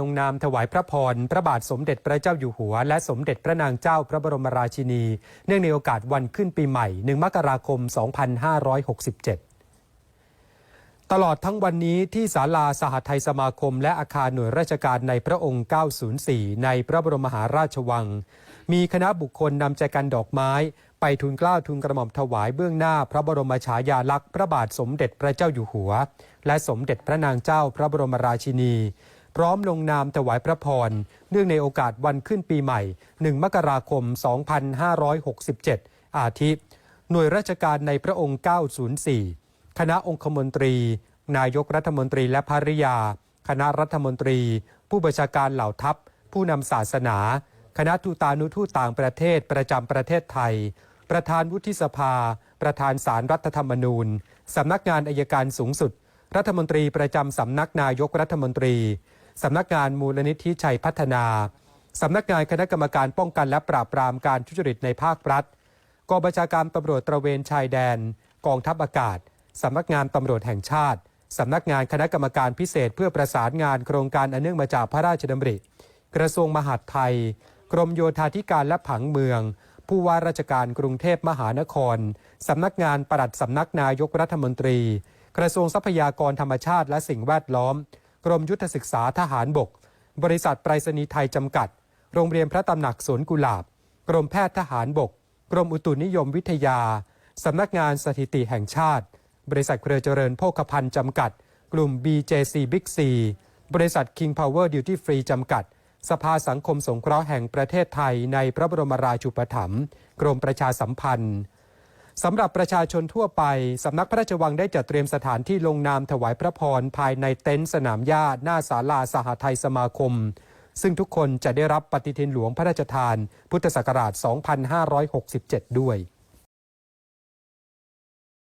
ลงนามถวายพระพร พระบาทสมเด็จพระเจ้าอยู่หัว และสมเด็จพระนางเจ้าพระบรมราชินี เนื่องในโอกาสวันขึ้นปีใหม่ 1 มกราคม 2567 ตลอดทั้งวันนี้ที่ศาลาสหไทยสมาคม และอาคารหน่วยราชการในพระองค์ 904 ในพระบรมมหาราชวัง มีคณะบุคคลนำใจกันดอกไม้ ไปทูลเกล้าทูลกระหม่อมถวายเบื้องหน้าพระบรมฉายาลักษณ์พระบาทสมเด็จพระเจ้าอยู่หัว และสมเด็จพระนางเจ้าพระบรมราชินี พร้อมลงนามถวายพระพร เนื่องในโอกาสวันขึ้นปีใหม่ 1 มกราคม 2567 อาทิ หน่วยราชการในพระองค์ 904 คณะองคมนตรี นายกรัฐมนตรีและภริยา คณะรัฐมนตรี ผู้บัญชาการเหล่าทัพ ผู้นำศาสนา คณะทูตานุทูตต่างประเทศประจำประเทศไทย ประธานวุฒิสภา ประธานสารรัฐธรรมนูญสำนักงานอายการสูงสุด รัฐมนตรีประจำสำนักนายกรัฐมนตรี สำนักงานมูลนิธิชัยพัฒนา สำนักงานคณะกรรมการป้องกันและปราบปรามการทุจริตในภาครัฐ กองบัญชาการตำรวจตระเวนชายแดน กองทัพอากาศ สำนักงานตำรวจแห่งชาติ สำนักงานคณะกรรมการพิเศษเพื่อประสานงานโครงการอันเนื่องมาจากพระราชดำริ กระทรวงมหาดไทย กรมโยธาธิการและผังเมือง ผู้ว่าราชการกรุงเทพมหานคร สำนักงานปลัดสำนักนายกรัฐมนตรี กระทรวงทรัพยากรธรรมชาติและสิ่งแวดล้อม กรมยุทธศึกษาทหารบก บริษัทไปรษณีย์ไทยจำกัด โรงเรียนพระตำหนักสวนกุหลาบ กรมแพทย์ทหารบก กรมอุตุนิยมวิทยา สำนักงานสถิติแห่งชาติ บริษัทเครือเจริญโภคภัณฑ์จำกัด กลุ่ม BJC Big C บริษัท King Power Duty Free จำกัด สภาสังคมสงเคราะห์แห่งประเทศไทยในพระบรมราชูปถัมภ์กรมประชาสัมพันธ์ สำหรับประชาชนทั่วไป สำนักพระราชวังได้จัดเตรียมสถานที่ลงนามถวายพระพร ภายในเต็นท์สนามหญ้าหน้าศาลาสหไทยสมาคม ซึ่งทุกคนจะได้รับปฏิทินหลวงพระราชทาน พุทธศักราช 2567 ด้วย